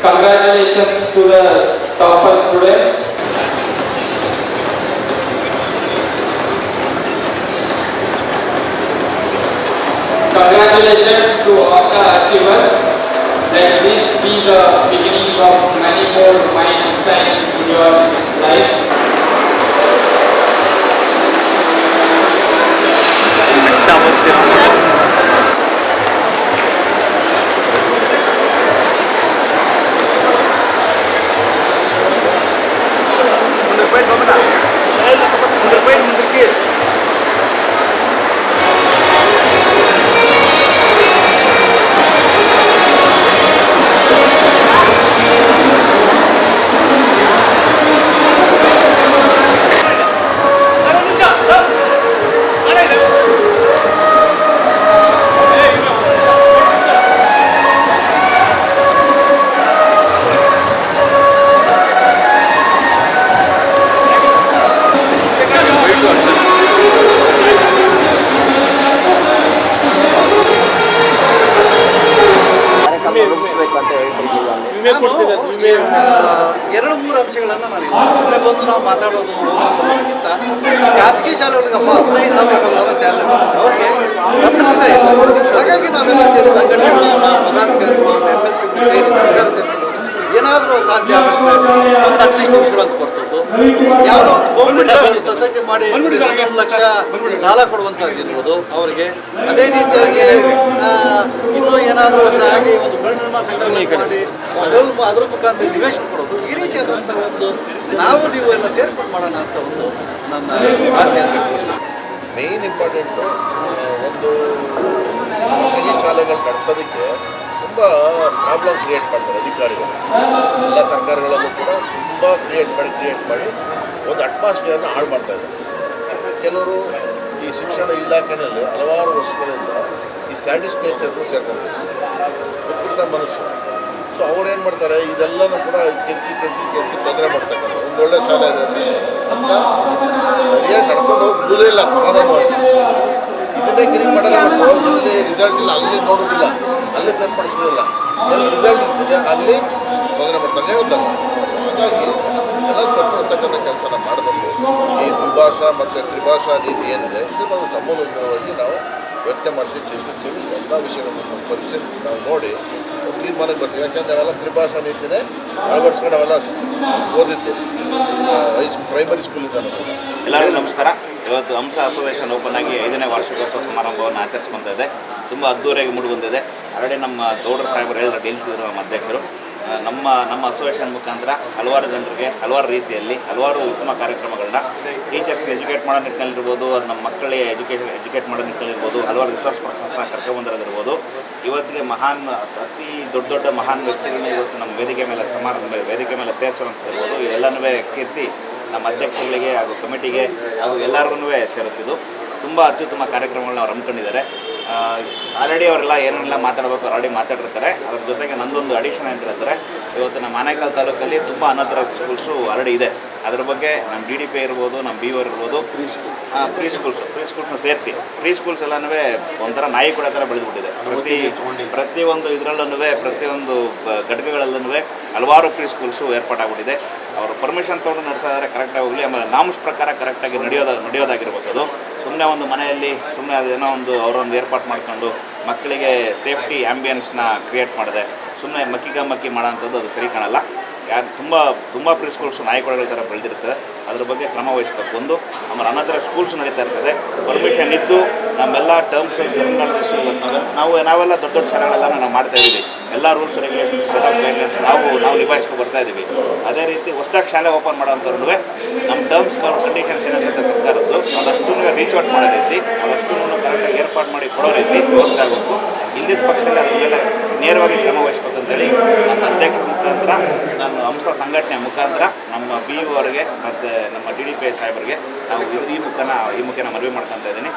S4: Congratulations to the topper students. Congratulations to all the achievers. Let this be the beginning of many more milestones in your life.
S7: Double down. ಸಾವಿರ ಇಪ್ಪತ್ತು ಸಾವಿರ ಅವ್ರಿಗೆ ಭದ್ರತೆ ಇಲ್ಲ ಹಾಗಾಗಿ ನಾವೆಲ್ಲ ಸೇರಿ ಸಂಘಟನೆಗಳು ಪದಾಧಿಕಾರಿಗಳು ಎಂ ಎಲ್ ಸಿಗಳು ಸೇರಿ ಸರ್ಕಾರ ಏನಾದರೂ ಸಾಧ್ಯ ಆದಷ್ಟು ಒಂದು ಅಟ್ಲೀಸ್ಟ್ ಇನ್ಶೂರೆನ್ಸ್ ಕೊಡಿಸೋದು ಯಾವುದೋ ಒಂದು ಗೌರ್ಮೆಂಟ್ ಸೊಸೈಟಿ ಮಾಡಿ ಒಂದು ಲಕ್ಷ ಸಾಲ ಕೊಡುವಂಥದ್ದು ಇರ್ಬೋದು. ಅವರಿಗೆ ಅದೇ ರೀತಿಯಾಗಿ ಇನ್ನೂ ಏನಾದರೂ ಹಾಗೆ ಒಂದು ಗೃಹ ನಿರ್ಮಾಣ ಸಂಘಟನೆ ಮಾಡಿ ಅದ್ರ ಅದ್ರ ಮುಖಾಂತರ ನಿವೇಶನ ಕೊಡೋದು ಈ ರೀತಿಯಾದಂಥ ಒಂದು, ನಾವು ನೀವು ಎಲ್ಲ ಸೇರ್ಕೊಂಡು ಮಾಡೋಣ ಅಂತ ಒಂದು ನನ್ನ ಆಸೆಯನ್ನು
S8: ಮೇಯ್ನ್ ಇಂಪಾರ್ಟೆಂಟು ಒಂದು ಖಾಸಗಿ ಶಾಲೆಗಳು ನಡೆಸೋದಕ್ಕೆ ತುಂಬ ಪ್ರಾಬ್ಲಮ್ ಕ್ರಿಯೇಟ್ ಮಾಡ್ತಾರೆ ಅಧಿಕಾರಿಗಳು. ಎಲ್ಲ ಸರ್ಕಾರಗಳಲ್ಲೂ ಕೂಡ ತುಂಬ ಕ್ರಿಯೇಟ್ ಮಾಡಿ ಕ್ರಿಯೇಟ್ ಮಾಡಿ ಒಂದು ಅಟ್ಮಾಸ್ಫಿಯರ್ನ ಹಾಳು ಮಾಡ್ತಾ ಇದ್ದಾರೆ. ಕೆಲವರು ಈ ಶಿಕ್ಷಣ ಇಲಾಖೆಯಲ್ಲಿ ಹಲವಾರು ವರ್ಷಗಳಿಂದ ಈ ಸ್ಯಾಟಿಸ್ಫೇಚರ್ನು ಸೇರ್ಕೊಂಡಿದ್ದಾರೆ. ಸೊ ಅವ್ರು ಏನು ಮಾಡ್ತಾರೆ, ಇದೆಲ್ಲನೂ ಕೂಡ ಕೆತ್ತಿ ಕೆತ್ತಿ ಕೆತ್ತಿ ತೊಂದರೆ ಮಾಡ್ತಕ್ಕಂಥ ಒಂದು ಒಳ್ಳೆ ಶಾಲೆ ಇದೆ ಅದನ್ನ ಸರಿಯಾಗಿ ನಡ್ಕೊಂಡು ಹೋಗಿ ಇಲ್ಲ, ಸಮಾಧಾನವಾಗಿ. ಇದನ್ನೇ ಗಿರಿ ಮಾಡಲ್ಲ ಇಲ್ಲಿ ರಿಸಲ್ಟ್ ಇಲ್ಲ, ಅಲ್ಲಿ ನೋಡೋದಿಲ್ಲ, ಅಲ್ಲಿ ಸರಿಪಡಿಸೋದಿಲ್ಲ. ಎಲ್ಲಿ ರಿಸಲ್ಟ್ ಇರ್ತದೆ, ಅಲ್ಲಿ ತೊಂದರೆ ಮಾಡ್ತಾರೆ ಹೇಳ್ತಾರೆ ಸೊ ಹಾಗಾಗಿ ಎಲ್ಲ ಸರಿಪಡಿಸ್ತಕ್ಕಂಥ ಕೆಲಸನ ಮಾಡಬೇಕು. ಈ ದ್ವಿಭಾಷಾ ಮತ್ತು ತ್ರಿಭಾಷಾ ನೀತಿ ಏನಿದೆ ಇದು ನಾವು ಸಮೂಲವಾಗಿ ನಾವು ವ್ಯಕ್ತ ಮಾಡ್ತೀವಿ ಚಿಂತಿಸ್ತೀವಿ ಎಲ್ಲ ವಿಷಯಗಳನ್ನು ಪರಿಶೀಲಿಸಿ, ನಾವು ನೋಡಿ ತೀರ್ಮಾನಕ್ಕೆ ಬರ್ತೀವಿ. ಯಾಕೆಂದರೆ ಅವೆಲ್ಲ ತ್ರಿಭಾಷಾ ನೀತಿನೇ ಅಳವಡಿಸ್ಕೊಂಡು ಅವೆಲ್ಲ ಓದಿದ್ದೆ. ಹೈಸ್ಕೂಲ್ ಪ್ರೈಮರಿ ಸ್ಕೂಲ್ ಇದ್ದಾನೆ
S11: ಎಲ್ಲರಿಗೂ ನಮಸ್ಕಾರ. ಇವತ್ತು ಹಂಸ ಅಸೋಸಿಯೇಷನ್ ಓಪನ್ ಆಗಿ ಐದನೇ ವಾರ್ಷಿಕೋತ್ಸವ ಸಮಾರಂಭವನ್ನು ಆಚರಿಸ್ಕೊಂತ ಇದೆ. ತುಂಬ ಅದ್ದೂರಿಯಾಗಿ ಮೂಡಿ ಬಂದಿದೆ ಆಲ್ರೆಡಿ ನಮ್ಮ ಗೌಡ್ರ ಸಾಹೇಬರು ಹೇಳಿದ್ರು ಹೇಳ್ತಿದ್ರು ನಮ್ಮ ಅಧ್ಯಕ್ಷರು. ನಮ್ಮ ನಮ್ಮ ಅಸೋಸಿಯೇಷನ್ ಮುಖಾಂತರ ಹಲವಾರು ಜನರಿಗೆ, ಹಲವಾರು ರೀತಿಯಲ್ಲಿ, ಹಲವಾರು ಉತ್ತಮ ಕಾರ್ಯಕ್ರಮಗಳನ್ನ ಟೀಚರ್ಸ್ಗೆ ಎಜುಕೇಟ್ ಮಾಡೋ ನಿಟ್ಟಿನಲ್ಲಿರ್ಬೋದು, ಅದು ನಮ್ಮ ಮಕ್ಕಳಿಗೆ ಎಜುಕೇಷನ್ ಎಜುಕೇಟ್ ಮಾಡೋ ನಿಟ್ಟಿನಲ್ಲಿರ್ಬೋದು, ಹಲವಾರು ರಿಸೋರ್ಸ್ ಪರ್ಸನ್ಸ್ನ ಕರ್ಕೊಂಬಂದಿರೋದಿರ್ಬೋದು ಇವತ್ತಿಗೆ ಮಹಾನ್, ಅತಿ ದೊಡ್ಡ ದೊಡ್ಡ ಮಹಾನ್ ವ್ಯಕ್ತಿಗಳನ್ನ ಇವತ್ತು ನಮ್ಮ ವೇದಿಕೆ ಮೇಲೆ ಸಮಾರಂಭ, ವೇದಿಕೆ ಮೇಲೆ ಸೇರಿಸುವಂಥದ್ದಿರ್ಬೋದು ಇವೆಲ್ಲನೂ ಕೀರ್ತಿ ನಮ್ಮ ಅಧ್ಯಕ್ಷಗಳಿಗೆ ಹಾಗೂ ಕಮಿಟಿಗೆ ಹಾಗೂ ಎಲ್ಲರಿಗೂ ಸೇರುತ್ತಿದ್ದು. ತುಂಬ ಅತ್ಯುತ್ತಮ ಕಾರ್ಯಕ್ರಮಗಳನ್ನ ಅವ್ರು ಹಮ್ಮಿಕೊಂಡಿದ್ದಾರೆ. ಆಲ್ರೆಡಿ ಅವರೆಲ್ಲ ಏನೆಲ್ಲ ಮಾತಾಡಬೇಕು ಆಲ್ರೆಡಿ ಮಾತಾಡಿರ್ತಾರೆ. ಅದ್ರ ಜೊತೆಗೆ ನಂದೊಂದು ಅಡಿಷನ್ ಅಂತ ಹೇಳ್ತಾರೆ. ಇವತ್ತು ನಮ್ಮ ಆನೇಕಲ್ ತಾಲೂಕಲ್ಲಿ ತುಂಬ ಅನಾಥರ ಸ್ಕೂಲ್ಸು ಆಲ್ರೆಡಿ ಇದೆ. ಅದ್ರ ಬಗ್ಗೆ ನಮ್ಮ ಡಿ ಡಿ ಪಿ ಇರ್ಬೋದು ನಮ್ಮ ಬಿ ಓರ್ ಇರ್ಬೋದು pre school pre schools pre ಸ್ಕೂಲ್ಸ್ನ ಸೇರಿಸಿ. ಪ್ರೀ ಸ್ಕೂಲ್ಸ್ ಎಲ್ಲನೂ ಒಂಥರ ನಾಯಿ ಕೂಡ ಥರ ಬೆಳೆದುಬಿಟ್ಟಿದೆ. ಪ್ರತಿ ಪ್ರತಿಯೊಂದು ಇದರಲ್ಲೂ ಪ್ರತಿಯೊಂದು ಘಟಕಗಳಲ್ಲೂ ಹಲವಾರು ಪ್ರೀ ಸ್ಕೂಲ್ಸು ಏರ್ಪಾಟಾಗ್ಬಿಟ್ಟಿದೆ. ಅವರು ಪರ್ಮಿಷನ್ ತೊಗೊಂಡು ನಡೆಸೋದಾದ್ರೆ ಕರೆಕ್ಟಾಗಿ ಹೋಗಲಿ. ಆಮೇಲೆ ನಾಮ್ಸ್ ಪ್ರಕಾರ ಕರೆಕ್ಟಾಗಿ ನಡೆಯೋದ ನಡೆಯೋದಾಗಿರ್ಬೋದು ಅದು. ಸುಮ್ಮನೆ ಒಂದು ಮನೆಯಲ್ಲಿ ಸುಮ್ಮನೆ ಅದೇನೋ ಒಂದು ಅವರೊಂದು ಏರ್ಪಾಟ್ ಮಾಡ್ಕೊಂಡು ಮಕ್ಕಳಿಗೆ ಸೇಫ್ಟಿ ಆ್ಯಂಬಿಯನ್ಸ್ನ ಕ್ರಿಯೇಟ್ ಮಾಡಿದೆ. ಸುಮ್ಮನೆ ಮಕ್ಕಿಗ ಮಕ್ಕಿ ಮಾಡೋಂಥದ್ದು ಅದು ಸರಿ ಕಾಣಲ್ಲ. ಯಾರು ತುಂಬ ತುಂಬ ಪ್ರೀ ಸ್ಕೂಲ್ಸ್ ನಾಯಿಕೊಳಗಳ ಥರ ಬೆಳೆದಿರ್ತದೆ ಅದ್ರ ಬಗ್ಗೆ ಕ್ರಮ ವಹಿಸ್ಬೇಕು. ಒಂದು ಆಮೇಲೆ ಅನಂತರ ಸ್ಕೂಲ್ಸ್ ನಡೀತಾ ಇರ್ತದೆ. ಪರ್ಮಿಷನ್ ಇದ್ದು ನಮ್ಮೆಲ್ಲ ಟರ್ಮ್ಸ್ ನಾವು, ನಾವೆಲ್ಲ ದೊಡ್ಡ ದೊಡ್ಡ ಶಾಲೆಗಳೆಲ್ಲ ನಾವು ಮಾಡ್ತಾ ಇದ್ದೀವಿ. ಎಲ್ಲ ರೂಲ್ಸ್ ರೆಗ್ಯುಲೇಷನ್ಸ್ ಗೈಡ್ಲೈನ್ಸ್ ನಾವು ನಾವು ನಿಭಾಯಿಸ್ಕೊಂಡು ಬರ್ತಾ ಇದ್ದೀವಿ. ಅದೇ ರೀತಿ ಹೊಸದಾಗಿ ಶಾಲೆ ಓಪನ್ ಮಾಡೋಂಥವ್ರು ನಮ್ಮ ಟರ್ಮ್ಸ್ ಕಂಡೀಷನ್ಸ್ ಏನಾಗುತ್ತೆ ಸರ್ಕಾರದ್ದು, ಅದಷ್ಟು ರೀಚ್ ಔಟ್ ಮಾಡೋ ರೀತಿ, ಅದಷ್ಟು ಕರೆಕ್ಟಾಗಿ ಏರ್ಪಾಡು ಮಾಡಿ ಕೊಡೋ ರೀತಿ ವ್ಯವಸ್ಥೆ ಆಗಬೇಕು. ಇಲ್ಲಿದ್ದ ಪಕ್ಷದಲ್ಲಿ ಅದ್ರ ಮೇಲೆ ನೇರವಾಗಿ ಕ್ರಮ ವಹಿಸ್ಬೇಕು ಅಂತೇಳಿ ನನ್ನ ಅಧ್ಯಕ್ಷ ಮುಖಾಂತರ, ನಾನು ಅಂಶ ಸಂಘಟನೆ ಮುಖಾಂತರ ನಮ್ಮ ಬಿ ಅವರಿಗೆ ಮತ್ತು ನಮ್ಮ ಡಿ ಡಿ ಪಿ ಸಾಹೇಬರಿಗೆ ನಾವು ಈ ಮುಖನ ಈ ಮುಖೇನ ಮನವಿ ಮಾಡ್ಕೊತಾ ಇದ್ದೀನಿ.